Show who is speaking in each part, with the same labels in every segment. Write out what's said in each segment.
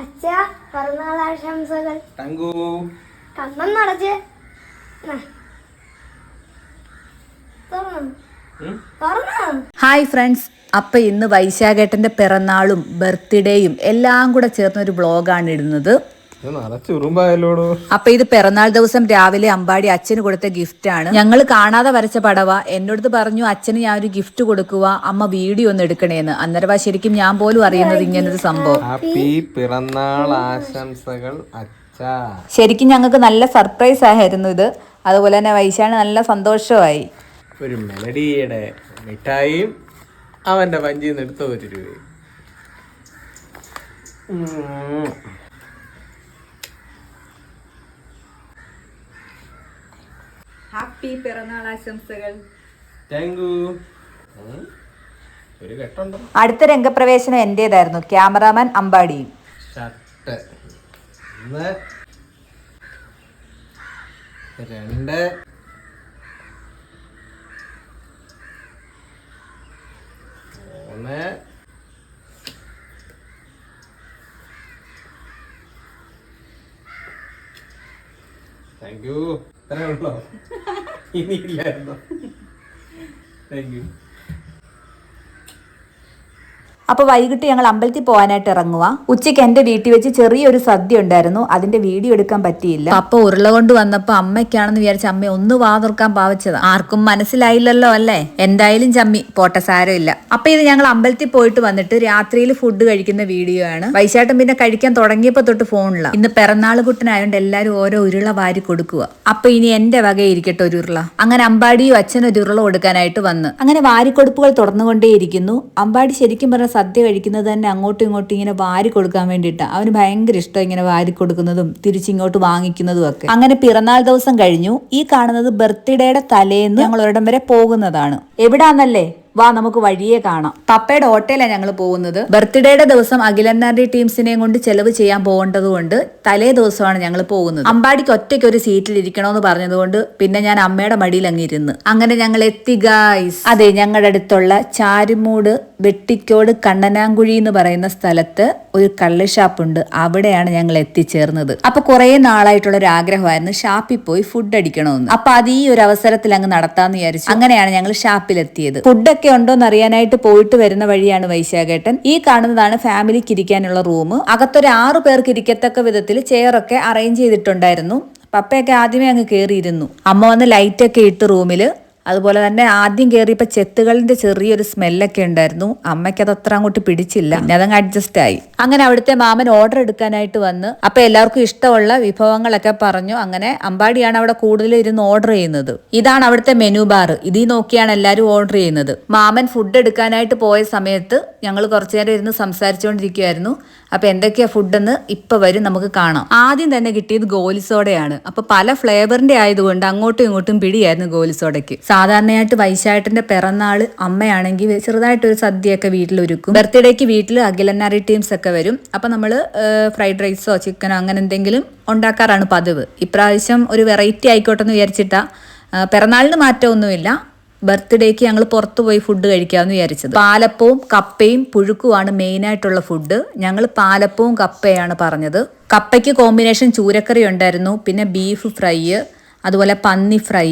Speaker 1: അച്ഛ പിറന്നാളാശംസകൾ
Speaker 2: ടങ്കു
Speaker 1: കണ്ണം നടച്ച്
Speaker 3: hi friends. അപ്പൊ ഇന്ന് വൈശാഖേട്ടന്റെ പിറന്നാളും ബർത്ത്ഡേയും എല്ലാം കൂടെ ചേർന്ന ഒരു ബ്ലോഗാണ് ഇടുന്നത്. അപ്പൊ ഇത് പിറന്നാൾ ദിവസം രാവിലെ അമ്പാടി അച്ഛന് കൊടുത്ത ഗിഫ്റ്റ് ആണ്. ഞങ്ങൾ കാണാതെ വരച്ച പടവ. എന്നോട് പറഞ്ഞു അച്ഛന് ഞാൻ ഒരു ഗിഫ്റ്റ് കൊടുക്കുക അമ്മ വീഡിയോ ഒന്ന് എടുക്കണേന്ന്. അന്നേരവാ ശരിക്കും ഞാൻ പോലും അറിയുന്നത് ഇങ്ങനൊരു സംഭവം.
Speaker 2: ഹാപ്പി പിറന്നാൾ ആശംസകൾ
Speaker 3: ശരിക്കും ഞങ്ങൾക്ക് നല്ല സർപ്രൈസ് ആയിരുന്നു ഇത്. അതുപോലെ തന്നെ വൈശാണ് നല്ല സന്തോഷമായി.
Speaker 2: ഒരു മെലഡിയുടെ മിഠായിയും അവന്റെ വഞ്ചിന്ന് എടുത്ത ഒരു രൂപയും.
Speaker 3: ഹാപ്പി പിറന്നാൾ ആശംസകൾ.
Speaker 2: താങ്ക്യൂ ഉം. ഒരു കെട്ടുണ്ടോ?
Speaker 3: അടുത്ത രംഗപ്രവേശനം എന്റേതായിരുന്നു. Cameraman അമ്പാടിയും
Speaker 2: shirt. ഒന്ന്. രണ്ട്. മൂന്ന്. താങ്ക് യു ഇത്രേ ഉള്ളോ? ഇനിയില്ലായിരുന്നോ? താങ്ക് യു
Speaker 3: അപ്പൊ വൈകിട്ട് ഞങ്ങൾ അമ്പലത്തിൽ പോകാനായിട്ട് ഇറങ്ങുക ഉച്ചയ്ക്ക് എന്റെ വീട്ടിൽ വെച്ച് ചെറിയൊരു സദ്യ ഉണ്ടായിരുന്നു. അതിന്റെ വീഡിയോ എടുക്കാൻ പറ്റിയില്ല. അപ്പൊ ഉരുള കൊണ്ട് വന്നപ്പോ അമ്മയ്ക്കാണെന്ന് വിചാരിച്ച അമ്മ ഒന്ന് വാതുർക്കാൻ പാവച്ചത്. ആർക്കും മനസ്സിലായില്ലല്ലോ അല്ലേ? എന്തായാലും ചമ്മി പോട്ടെ സാരമില്ല. അപ്പൊ ഇത് ഞങ്ങൾ അമ്പലത്തിൽ പോയിട്ട് വന്നിട്ട് രാത്രിയിൽ ഫുഡ് കഴിക്കുന്ന വീഡിയോ ആണ്. വൈശാട്ടം പിന്നെ കഴിക്കാൻ തുടങ്ങിയപ്പോ തൊട്ട് ഫോണില്ല ഇന്ന് പിറന്നാൾ കുട്ടനായോണ്ട് എല്ലാരും ഓരോ ഉരുള വാരി കൊടുക്കുക അപ്പൊ ഇനി എന്റെ വകയിരിക്കട്ടെ ഒരു ഉരുള. അങ്ങനെ അമ്പാടിയും അച്ഛനും ഒരു ഉരുള കൊടുക്കാനായിട്ട് വന്ന്. അങ്ങനെ വാരിക്കൊടുപ്പുകൾ തുറന്നുകൊണ്ടേയിരിക്കുന്നു അമ്പാടി ശരിക്കും പറഞ്ഞ സദ്യ കഴിക്കുന്നത് തന്നെ അങ്ങോട്ടും ഇങ്ങോട്ടും ഇങ്ങനെ വാരി കൊടുക്കാൻ വേണ്ടിയിട്ടാണ് അവന് ഭയങ്കര ഇഷ്ടം ഇങ്ങനെ വാരി കൊടുക്കുന്നതും തിരിച്ചിങ്ങോട്ട് വാങ്ങിക്കുന്നതും ഒക്കെ. അങ്ങനെ പിറന്നാൾ ദിവസം കഴിഞ്ഞു. ഈ കാണുന്നത് ബർത്ത്ഡേയുടെ തലേന്ന് ഞങ്ങൾ ഒരിടം വരെ പോകുന്നതാണ്. എവിടാന്നല്ലേ? വാ നമുക്ക് വഴിയെ കാണാം. പപ്പയുടെ ഓട്ടോയിലാണ് ഞങ്ങൾ പോകുന്നത്. ബർത്ത്ഡേയുടെ ദിവസം അഖിലന്നാരുടെ ടീംസിനെയും കൊണ്ട് ചെലവ് ചെയ്യാൻ പോകേണ്ടത് കൊണ്ട് തലേ ദിവസമാണ് ഞങ്ങൾ പോകുന്നത്. അമ്പാടിക്ക് ഒറ്റയ്ക്ക് ഒരു സീറ്റിൽ ഇരിക്കണമെന്ന് പറഞ്ഞതുകൊണ്ട് പിന്നെ ഞാൻ അമ്മയുടെ മടിയിൽ അങ്ങിരുന്ന് അങ്ങനെ ഞങ്ങൾ എത്തി ഗായ്സ് അതെ ഞങ്ങളുടെ അടുത്തുള്ള ചാരുമൂട് വെട്ടിക്കോട് കണ്ണനാങ്കുഴി എന്ന് പറയുന്ന സ്ഥലത്ത് ഒരു കള്ള് ഷാപ്പുണ്ട്. അവിടെയാണ് ഞങ്ങൾ എത്തിച്ചേർന്നത്. അപ്പൊ കുറെ നാളായിട്ടുള്ള ഒരു ആഗ്രഹമായിരുന്നു ഷാപ്പിൽ പോയി ഫുഡ് അടിക്കണമെന്ന്. അപ്പൊ അത് ഈ ഒരു അവസരത്തിൽ അങ്ങ് നടത്താന്ന് വിചാരിച്ചു. അങ്ങനെയാണ് ഞങ്ങൾ ഷാപ്പിലെത്തിയത്. ഫുഡൊക്കെ ഉണ്ടോന്ന് അറിയാനായിട്ട് പോയിട്ട് വരുന്ന വഴിയാണ് വൈശാഖേട്ടൻ. ഈ കാണുന്നതാണ് ഫാമിലിക്ക് ഇരിക്കാനുള്ള റൂം. അകത്തൊരു ആറു പേർക്ക് ഇരിക്കത്തക്ക വിധത്തിൽ ചെയറൊക്കെ അറേഞ്ച് ചെയ്തിട്ടുണ്ടായിരുന്നു. പപ്പയൊക്കെ ആദ്യമേ അങ്ങ് കയറിയിരുന്നു അമ്മ വന്ന് ലൈറ്റൊക്കെ ഇട്ട് റൂമിൽ അതുപോലെ തന്നെ ആദ്യം കയറിയപ്പോൾ ചെത്തുകളിന്റെ ചെറിയൊരു സ്മെല്ലൊക്കെ ഉണ്ടായിരുന്നു. അമ്മയ്ക്ക് അത് അത്ര അങ്ങോട്ട് പിടിച്ചില്ല. പിന്നെ അതങ്ങ് അഡ്ജസ്റ്റ് ആയി. അങ്ങനെ അവിടുത്തെ മാമൻ ഓർഡർ എടുക്കാനായിട്ട് വന്ന് അപ്പൊ എല്ലാവർക്കും ഇഷ്ടമുള്ള വിഭവങ്ങളൊക്കെ പറഞ്ഞു. അങ്ങനെ അമ്പാടിയാണ് അവിടെ കൂടുതൽ ഇരുന്ന് ഓർഡർ ചെയ്യുന്നത്. ഇതാണ് അവിടുത്തെ മെനു ബാർ ഇതിൽ നോക്കിയാണ് എല്ലാവരും ഓർഡർ ചെയ്യുന്നത്. മാമൻ ഫുഡ് എടുക്കാനായിട്ട് പോയ സമയത്ത് ഞങ്ങൾ കുറച്ചു നേരം ഇരുന്ന് സംസാരിച്ചുകൊണ്ടിരിക്കുമായിരുന്നു അപ്പൊ എന്തൊക്കെയാ ഫുഡെന്ന് ഇപ്പൊ വരും നമുക്ക് കാണാം. ആദ്യം തന്നെ കിട്ടിയത് ഗോലിസോഡയാണ്. അപ്പൊ പല ഫ്ലേവറിന്റെ ആയതുകൊണ്ട് അങ്ങോട്ടും ഇങ്ങോട്ടും പിടിയായിരുന്നു ഗോലിസോഡയ്ക്ക്. സാധാരണയായിട്ട് വൈശാട്ടിന്റെ പിറന്നാൾ അമ്മയാണെങ്കിൽ ചെറുതായിട്ട് ഒരു സദ്യയൊക്കെ വീട്ടിലൊരുക്കും ബർത്ത്ഡേക്ക് വീട്ടിൽ അഖിലന്നാരി ടീംസ് ഒക്കെ വരും. അപ്പൊ നമ്മൾ ഫ്രൈഡ് റൈസോ ചിക്കനോ അങ്ങനെ എന്തെങ്കിലും ഉണ്ടാക്കാറാണ് പതിവ്. ഇപ്രാവശ്യം ഒരു വെറൈറ്റി ആയിക്കോട്ടെ എന്ന് വിചാരിച്ചിട്ടാ പിറന്നാളിന് മാറ്റമൊന്നുമില്ല. ബർത്ത്ഡേക്ക് ഞങ്ങൾ പുറത്തു പോയി ഫുഡ് കഴിക്കാമെന്ന് വിചാരിച്ചത്. പാലപ്പവും കപ്പയും പുഴുക്കുമാണ് മെയിൻ ആയിട്ടുള്ള ഫുഡ് ഞങ്ങൾ പാലപ്പവും കപ്പയാണ് പറഞ്ഞത്. കപ്പയ്ക്ക് കോമ്പിനേഷൻ ചൂരക്കറി ഉണ്ടായിരുന്നു പിന്നെ ബീഫ് ഫ്രൈ അതുപോലെ പന്നി ഫ്രൈ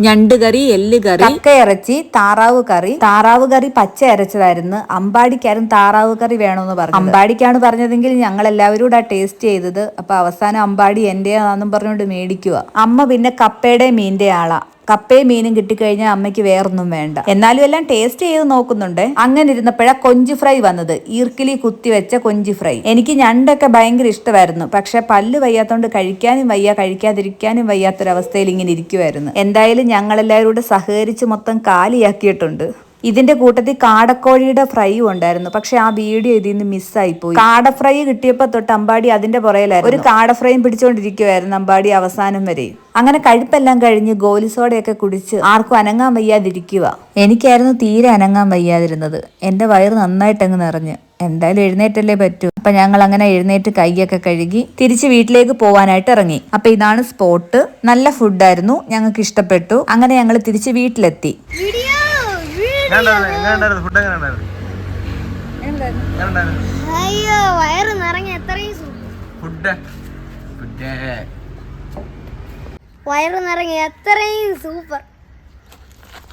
Speaker 3: ഞണ്ട് കറി എല്ല് കറി കക്ക ഇറച്ചി താറാവ് കറി. താറാവ് കറി പച്ച അരച്ചതായിരുന്നു അമ്പാടിക്കാരും താറാവ് കറി വേണമെന്ന് പറഞ്ഞു അമ്പാടിക്കാണ് പറഞ്ഞതെങ്കിൽ ഞങ്ങൾ എല്ലാവരും കൂടെ ടേസ്റ്റ് ചെയ്തത്. അപ്പൊ അവസാനം അമ്പാടി എന്റെ ആണെന്നും പറഞ്ഞുകൊണ്ട് മേടിക്കുക അമ്മ പിന്നെ കപ്പയുടെ മീൻറെ ആളാ. കപ്പയും മീനും കിട്ടിക്കഴിഞ്ഞാൽ അമ്മയ്ക്ക് വേറൊന്നും വേണ്ട. എന്നാലും എല്ലാം ടേസ്റ്റ് ചെയ്ത് നോക്കുന്നുണ്ട്. അങ്ങനെ ഇരുന്നപ്പോഴാ കൊഞ്ച് ഫ്രൈ വന്നത്. ഈർക്കിലി കുത്തി വെച്ച കൊഞ്ച് ഫ്രൈ. എനിക്ക് ഞണ്ടൊക്കെ ഭയങ്കര ഇഷ്ടമായിരുന്നു. പക്ഷെ പല്ല് വയ്യാത്തോണ്ട് കഴിക്കാനും വയ്യ കഴിക്കാതിരിക്കാനും വയ്യാത്തൊരവസ്ഥയിൽ ഇങ്ങനെ ഇരിക്കുമായിരുന്നു എന്തായാലും ഞങ്ങളെല്ലാവരും കൂടെ സഹകരിച്ച് മൊത്തം കാലിയാക്കിയിട്ടുണ്ട്. ഇതിന്റെ കൂട്ടത്തിൽ കാടക്കോഴിയുടെ ഫ്രൈയും ഉണ്ടായിരുന്നു. പക്ഷെ ആ വീഡിയോ ഇതിൽ നിന്ന് മിസ്സായി പോയി. കാട ഫ്രൈ കിട്ടിയപ്പോ തൊട്ട് അമ്പാടി അതിന്റെ പുറയിലായിരുന്നു ഒരു കാട ഫ്രൈയും പിടിച്ചോണ്ടിരിക്കുവായിരുന്നു അമ്പാടി അവസാനം വരെ. അങ്ങനെ കഴുപ്പെല്ലാം കഴിഞ്ഞ് ഗോലിസോടയൊക്കെ കുടിച്ച് ആർക്കും അനങ്ങാൻ വയ്യാതിരിക്കുക. എനിക്കായിരുന്നു തീരെ അനങ്ങാൻ വയ്യാതിരുന്നത്. എന്റെ വയറ് നന്നായിട്ടങ്ങ് നിറഞ്ഞ്. എന്തായാലും എഴുന്നേറ്റല്ലേ പറ്റൂ. അപ്പൊ ഞങ്ങൾ അങ്ങനെ എഴുന്നേറ്റ് കൈയൊക്കെ കഴുകി തിരിച്ച് വീട്ടിലേക്ക് പോവാനായിട്ട് ഇറങ്ങി. അപ്പൊ ഇതാണ് സ്പോട്ട്. നല്ല ഫുഡായിരുന്നു. ഞങ്ങൾക്ക് ഇഷ്ടപ്പെട്ടു. അങ്ങനെ ഞങ്ങൾ തിരിച്ച് വീട്ടിലെത്തി.
Speaker 2: ഫുഡ് എങ്ങനെ
Speaker 1: അയ്യോ വയറ് നിറങ്ങി എത്രയും സൂപ്പർ
Speaker 2: ഫുഡ്. ഫുഡ്.
Speaker 1: വയറ് നിറങ്ങി എത്രയും സൂപ്പർ.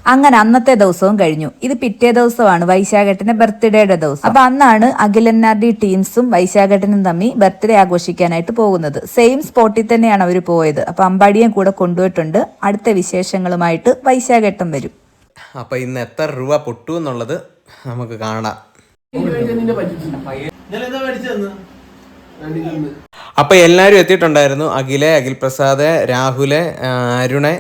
Speaker 3: അങ്ങനെ അന്നത്തെ ദിവസവും കഴിഞ്ഞു. ഇത് പിറ്റേ ദിവസമാണ് വൈശാഖട്ടിന്റെ ബർത്ത്ഡേയുടെ ദിവസം. അപ്പൊ അന്നാണ് അഖിലന്നാർഡി ടീംസും വൈശാഖട്ടനും തമ്മിൽ ബർത്ത്ഡേ ആഘോഷിക്കാനായിട്ട് പോകുന്നത്. സെയിം സ്പോട്ടിൽ തന്നെയാണ് അവർ പോയത്. അപ്പൊ അമ്പാടിയും കൂടെ കൊണ്ടുപോയിട്ടുണ്ട്. അടുത്ത വിശേഷങ്ങളുമായിട്ട് വൈശാഖട്ടം വരും.
Speaker 2: അപ്പൊ ഇന്ന് എത്ര രൂപ പൊട്ടു എന്നുള്ളത് നമുക്ക് കാണാം. അപ്പൊ എല്ലാരും എത്തിയിട്ടുണ്ടായിരുന്നു. അഖിലെ അഖിൽ പ്രസാദ് രാഹുൽ അരുണെ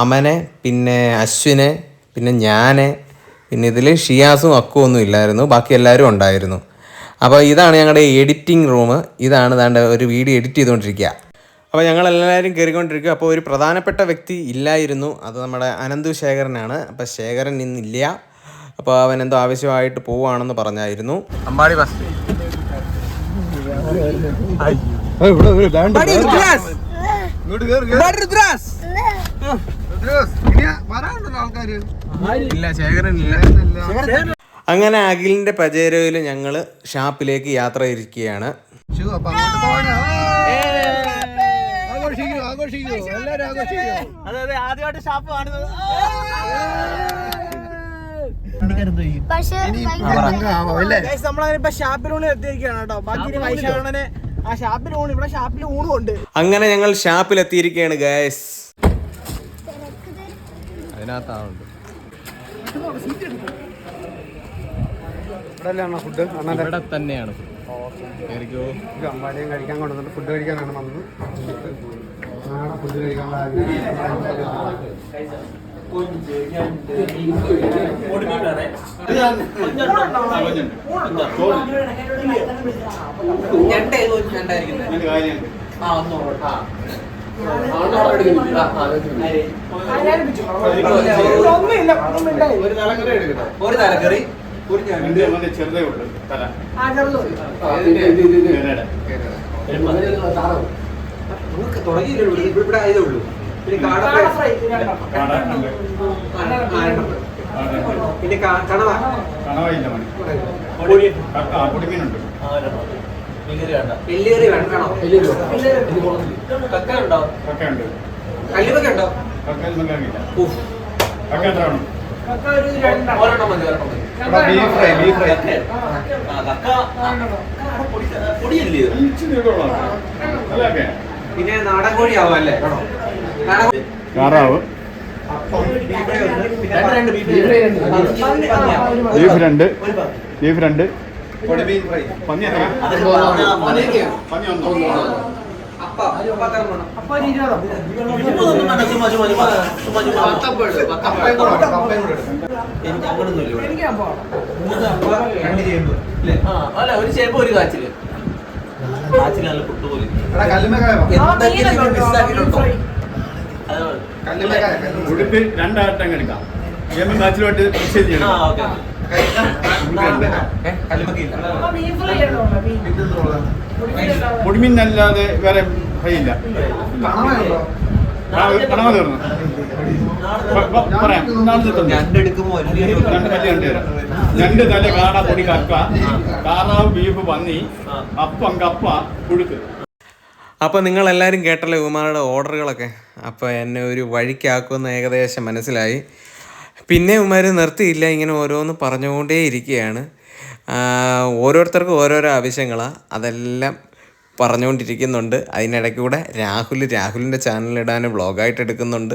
Speaker 2: അമനെ പിന്നെ അശ്വിനെ പിന്നെ ഞാൻ പിന്നെ ഇതിൽ ഷിയാസും അക്കും ഒന്നും ഇല്ലായിരുന്നു. ബാക്കി എല്ലാവരും ഉണ്ടായിരുന്നു. അപ്പോൾ ഇതാണ് ഞങ്ങളുടെ എഡിറ്റിംഗ് റൂം ഇതാണ് ദാണ്ട് ഒരു വീഡിയോ എഡിറ്റ് ചെയ്തുകൊണ്ടിരിക്കുക. അപ്പോൾ ഞങ്ങൾ എല്ലാവരും കയറിക്കൊണ്ടിരിക്കുക അപ്പോൾ ഒരു പ്രധാനപ്പെട്ട വ്യക്തി ഇല്ലായിരുന്നു. അത് നമ്മുടെ അനന്തു ശേഖരനാണ്. അപ്പോൾ ശേഖരൻ ഇന്നില്ല. അപ്പോൾ അവൻ എന്തോ ആവശ്യമായിട്ട് പോവുകയാണെന്ന് പറഞ്ഞായിരുന്നു. അമ്പാടി ബസ് ഇല്ല ശേഖരൻ ഇല്ല. അങ്ങനെ അഖിലിന്റെ പചേരയിൽ ഞങ്ങൾ ഷാപ്പിലേക്ക് യാത്ര ഇരിക്കുകയാണ്.
Speaker 1: പക്ഷേ
Speaker 4: നമ്മളിപ്പോ ഷാപ്പിലൂണ് എത്തിയിരിക്കുകയാണ് കേട്ടോ. ബാക്കി വൈശാണനെ ആ ഷാപ്പിൽ ഊണ് ഇവിടെ ഷാപ്പിൽ ഊണും ഉണ്ട്
Speaker 2: അങ്ങനെ ഞങ്ങൾ ഷാപ്പിൽ എത്തിയിരിക്കുകയാണ് ഗായസ് അതിനകത്താവുണ്ട് ഇവിടെ തന്നെയാണ്
Speaker 5: ഫുഡ് കഴിക്കാൻ കൊണ്ടുവന്നിട്ട് ഫുഡ് കഴിക്കാനാണ് വന്നത്
Speaker 4: ഒന്നും ഉണ്ടായി
Speaker 2: ഒരു തലക്കറി
Speaker 5: ചെറുതേ ഉള്ളൂ തല
Speaker 4: ആ ചെറുത് കാട ഫ്രൈ. രണ്ടെണ്ണം.
Speaker 2: പിന്നെ കണവ.
Speaker 5: കണവയില്ല മണി കുടിമീനുണ്ട്
Speaker 2: എല്ലേറി വേണോ കക്ക ഉണ്ടോ കല്ലുമൊക്കെ ഉണ്ടോ?
Speaker 5: കക്ക
Speaker 4: ഒരു രണ്ടെണ്ണം.
Speaker 2: ഒരെണ്ണം മതി ഒരെണ്ണം മതി.
Speaker 5: ഇവിടെ ഫ്രൈ ഫ്രൈ
Speaker 2: പൊടിയല്ലേ പിന്നെ നാടൻ കോഴി. ആവും അല്ലേ
Speaker 5: താറാവ്
Speaker 2: ബീഫ്
Speaker 5: രണ്ട്. ബീഫ് രണ്ട്. പന്നി എത്ര പന്നി. ഒന്നോ
Speaker 2: അല്ല ഒരു ചേപ്പ് ഒരു കാച്ചിൽ. കാച്ചിൽ നല്ല പുട്ടുപോലെ
Speaker 5: ഉടുപ്പ് രണ്ടാട്ടം എടുക്കാം. പൊടിമീനല്ലാതെ വേറെ കണവ തീർന്നു. പ- പറയാം.
Speaker 2: രണ്ടെടുക്കുമ്പോ വലിയ
Speaker 5: രണ്ട് കല്ല് രണ്ട് തല കാണാ പൊടി കക്ക താറാവ് ബീഫ് പന്നി അപ്പം കപ്പ കുടുക്ക്
Speaker 2: അപ്പോൾ നിങ്ങളെല്ലാവരും കേട്ടല്ലോ ഇവന്മാരുടെ ഓർഡറുകളൊക്കെ? അപ്പോൾ എന്നെ ഒരു വഴിക്കാക്കുമെന്ന് ഏകദേശം മനസ്സിലായി. പിന്നെ ഇവന്മാർ നിർത്തിയില്ല ഇങ്ങനെ ഓരോന്ന് പറഞ്ഞുകൊണ്ടേ ഇരിക്കുകയാണ് ഓരോരുത്തർക്കും ഓരോരോ ആവശ്യങ്ങളാണ് അതെല്ലാം പറഞ്ഞുകൊണ്ടിരിക്കുന്നുണ്ട്. അതിനിടയ്ക്ക് കൂടെ രാഹുൽ രാഹുലിന്റെ ചാനലിടാൻ വ്ളോഗായിട്ട് എടുക്കുന്നുണ്ട്.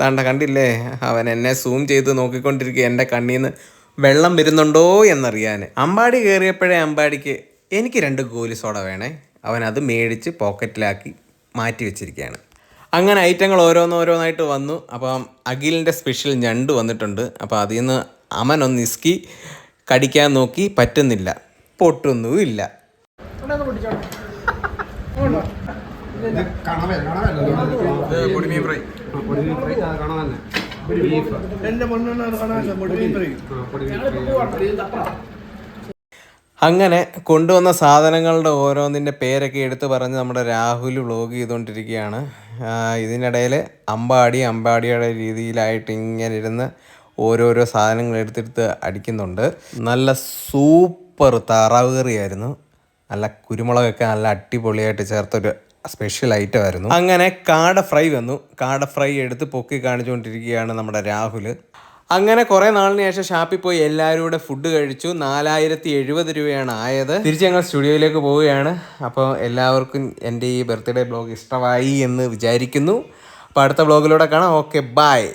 Speaker 2: ദാണ്ട കണ്ടില്ലേ? അവൻ എന്നെ സൂം ചെയ്ത് നോക്കിക്കൊണ്ടിരിക്കുക എന്റെ കണ്ണിൽ നിന്ന് വെള്ളം വരുന്നുണ്ടോ എന്നറിയാൻ. അമ്പാടി കയറിയപ്പോഴേ അമ്പാടിക്ക് എനിക്ക് രണ്ട് ഗോലി സോഡ വേണേ. അവൻ അത് മേടിച്ച് പോക്കറ്റിലാക്കി മാറ്റി വെച്ചിരിക്കുകയാണ്. അങ്ങനെ ഐറ്റങ്ങൾ ഓരോന്നോരോന്നായിട്ട് വന്നു. അപ്പം അഖിലിന്റെ സ്പെഷ്യൽ ഞണ്ട് വന്നിട്ടുണ്ട്. അപ്പോൾ അതിൽ നിന്ന് അമൻ ഒന്ന് കടിക്കാൻ നോക്കി പറ്റുന്നില്ല. പൊട്ടൊന്നുമില്ല
Speaker 4: ഇവിടെ ഒന്ന് പിടിച്ചോട്ടെ.
Speaker 2: പൊടിമീൻ ഫ്രൈ.
Speaker 4: എന്റെ മണ്ണെണ്ണ കാണാനല്ല പൊടിമീൻ ഫ്രൈ.
Speaker 2: അങ്ങനെ കൊണ്ടുവന്ന സാധനങ്ങളുടെ ഓരോന്നിന്റെ പേരൊക്കെ എടുത്തു പറഞ്ഞ് നമ്മുടെ രാഹുൽ വ്ലോഗ് ചെയ്തുകൊണ്ടിരിക്കുകയാണ്. ഇതിനിടയിൽ അമ്പാടി അമ്പാടിയുടെ രീതിയിലായിട്ട് ഇങ്ങനെ ഇരുന്ന് ഓരോരോ സാധനങ്ങൾ എടുത്തെടുത്ത് അടിക്കുന്നുണ്ട്. നല്ല സൂപ്പർ താറാവ് കറിയായിരുന്നു. നല്ല കുരുമുളകൊക്കെ നല്ല അടിപൊളിയായിട്ട് ചേർത്തൊരു സ്പെഷ്യൽ ഐറ്റം ആയിരുന്നു അങ്ങനെ കാട ഫ്രൈ വന്നു. കാട ഫ്രൈ എടുത്ത് പൊക്കി കാണിച്ചുകൊണ്ടിരിക്കുകയാണ് നമ്മുടെ രാഹുൽ അങ്ങനെ കുറെ നാളിന് ശേഷം ഷാപ്പിൽ പോയി എല്ലാവരും കൂടെ ഫുഡ് കഴിച്ചു. നാലായിരത്തി എഴുപത് രൂപയാണ് ആയത്. തിരിച്ച് ഞങ്ങൾ സ്റ്റുഡിയോയിലേക്ക് പോവുകയാണ്. അപ്പോൾ എല്ലാവർക്കും എന്റെ ഈ ബർത്ത്ഡേ ബ്ലോഗ് ഇഷ്ടമായി എന്ന് വിചാരിക്കുന്നു. അപ്പോൾ അടുത്ത ബ്ലോഗിലൂടെ കാണാം. Okay bye.